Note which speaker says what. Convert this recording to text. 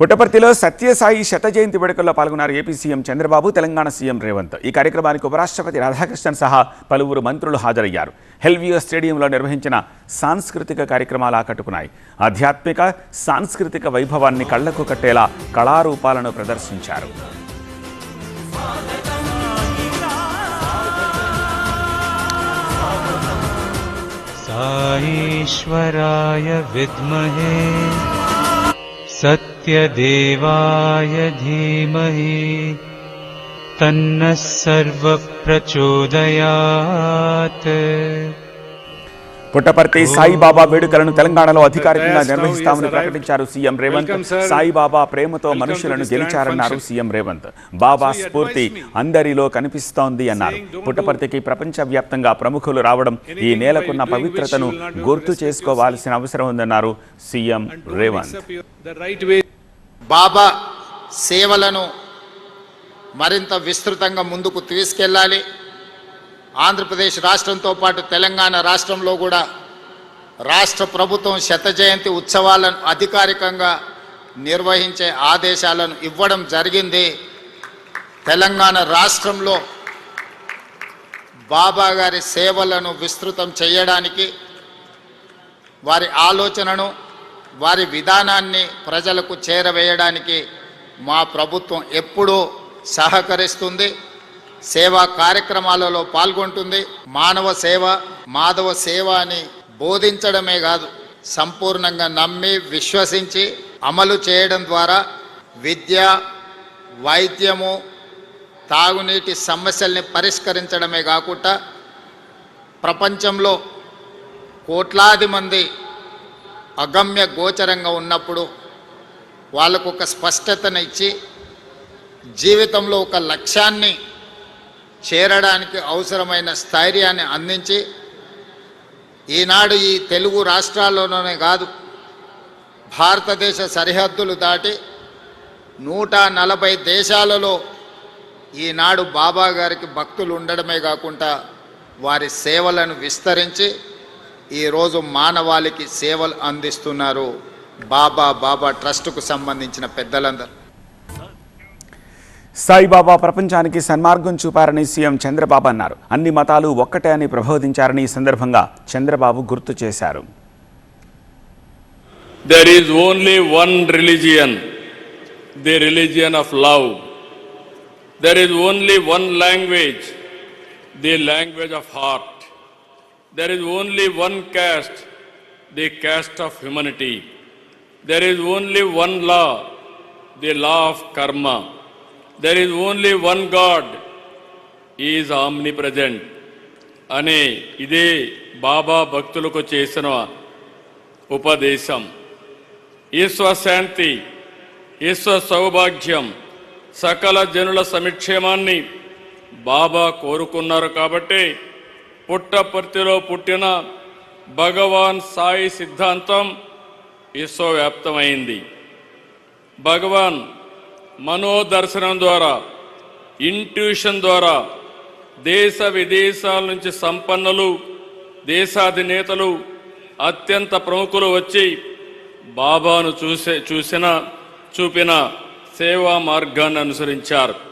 Speaker 1: పుట్టపర్తిలో సత్యసాయి శత జయంతి వేడుకల్లో పాల్గొన్నారు AP CM Chandrababu Telangana CM Revanth. ఈ కార్యక్రమానికి ఉపరాష్ట్రపతి రాధాకృష్ణన్ సహా పలువురు మంత్రులు హాజరయ్యారు. హెల్వియో స్టేడియంలో నిర్వహించిన సాంస్కృతిక కార్యక్రమాలు ఆకట్టుకున్నాయి. ఆధ్యాత్మిక సాంస్కృతిక వైభవాన్ని కళ్ళకు కట్టేలా కళారూపాలను ప్రదర్శించారు.
Speaker 2: సాయిశ్వరాయ విద్మహే. सत्यदेवाय धीमहि तन्नः सर्वप्रचोदयात्
Speaker 1: పుట్టపర్తి సాయిబాబా వేడుకలను తెలంగాణలో అధికారికంగా నిర్వహిస్తామని ప్రకటించారు సీఎం రేవంత్. సాయిబాబా ప్రేమతో మనుషులను గెలిచారన్నారు సీఎం రేవంత్. బాబా స్ఫూర్తి అందరిలో కనిపిస్తోంది అన్నారు. పుట్టపర్తికి ప్రపంచవ్యాప్తంగా ప్రముఖులు రావడం ఈ నేలకున్న పవిత్రతను గుర్తు చేసుకోవాల్సిన అవసరం ఉందన్నారు సీఎం రేవంత్.
Speaker 3: బాబా సేవలను మరింత విస్తృతంగా ముందుకు తీసుకెళ్ళాలి. ఆంధ్రప్రదేశ్ రాష్ట్రంతో పాటు తెలంగాణ రాష్ట్రంలో కూడా రాష్ట్ర ప్రభుత్వం శత జయంతి ఉత్సవాలను అధికారికంగా నిర్వహించే ఆదేశాలను ఇవ్వడం జరిగింది. తెలంగాణ రాష్ట్రంలో బాబా గారి సేవలను విస్తృతం చేయడానికి వారి ఆలోచనను వారి విధానాన్ని ప్రజలకు చేరవేయడానికి మా ప్రభుత్వం ఎప్పుడూ సహకరిస్తుంది. సేవా కార్యక్రమాలలో పాల్గొంటుంది. మానవ సేవ మాధవ సేవ అని బోధించడమే కాదు సంపూర్ణంగా నమ్మి విశ్వసించి అమలు చేయడం ద్వారా విద్య వైద్యము తాగునీటి సమస్యల్ని పరిష్కరించడమే కాకుండా ప్రపంచంలో కోట్లాది మంది అగమ్య గోచరంగా ఉన్నప్పుడు వాళ్ళకు ఒక స్పష్టతను ఇచ్చి జీవితంలో ఒక లక్ష్యాన్ని చేరడానికి అవసరమైన స్థైర్యాన్ని అందించి ఈనాడు ఈ తెలుగు రాష్ట్రాల్లోనే కాదు భారతదేశ సరిహద్దులు దాటి నూట నలభై దేశాలలో ఈనాడు బాబా గారికి భక్తులు ఉండడమే కాకుండా వారి సేవలను విస్తరించి ఈరోజు మానవాళికి సేవలు అందిస్తున్నారు బాబా బాబా ట్రస్టుకు సంబంధించిన పెద్దలందరూ.
Speaker 1: సాయిబాబా ప్రపంచానికి సన్మార్గం చూపారని సీఎం చంద్రబాబు అన్నారు. అన్ని మతాలు ఒక్కటే అని ప్రబోధించారని ఈ సందర్భంగా చంద్రబాబు గుర్తు చేశారు.
Speaker 4: There is only one religion the religion of love there is only one language the language of heart there is only one caste the caste of humanity there is only one law the law karma there is only one God is omnipresent అనే ఇదే బాబా భక్తులకు చేసిన ఉపదేశం. ఈశ్వ శాంతి ఈశ్వ సౌభాగ్యం సకల జనుల సమిక్షేమాన్ని బాబా కోరుకున్నారు కాబట్టి పుట్టపర్తిలో పుట్టిన భగవాన్ సాయి సిద్ధాంతం విశ్వవ్యాప్తమైంది భగవాన్ మనోదర్శనం ద్వారా ఇంట్యూషన్ ద్వారా దేశ విదేశాల నుంచి సంపన్నులు దేశాధినేతలు అత్యంత ప్రముఖులు వచ్చి బాబాను చూసే చూసిన చూపిన సేవా మార్గాన్ని అనుసరించారు.